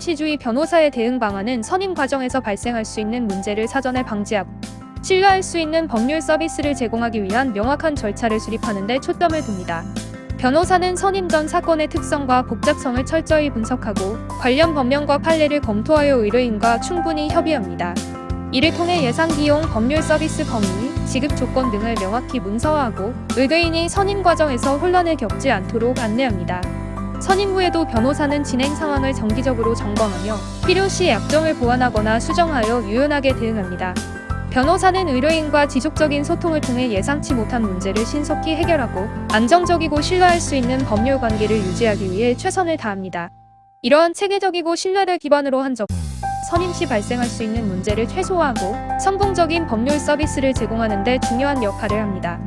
시주의 변호사의 대응 방안은 선임 과정에서 발생할 수 있는 문제를 사전에 방지하고 신뢰할 수 있는 법률 서비스를 제공하기 위한 명확한 절차를 수립하는 데 초점을 둡니다. 변호사는 선임 전 사건의 특성과 복잡성을 철저히 분석하고 관련 법령과 판례를 검토하여 의뢰인과 충분히 협의합니다. 이를 통해 예상 비용, 법률 서비스 범위, 지급 조건 등을 명확히 문서화하고 의뢰인이 선임 과정에서 혼란을 겪지 않도록 안내합니다. 선임 후에도 변호사는 진행 상황을 정기적으로 점검하며 필요시 약정을 보완하거나 수정하여 유연하게 대응합니다. 변호사는 의뢰인과 지속적인 소통을 통해 예상치 못한 문제를 신속히 해결하고 안정적이고 신뢰할 수 있는 법률 관계를 유지하기 위해 최선을 다합니다. 이러한 체계적이고 신뢰를 기반으로 한 적, 선임 시 발생할 수 있는 문제를 최소화하고 성공적인 법률 서비스를 제공하는 데 중요한 역할을 합니다.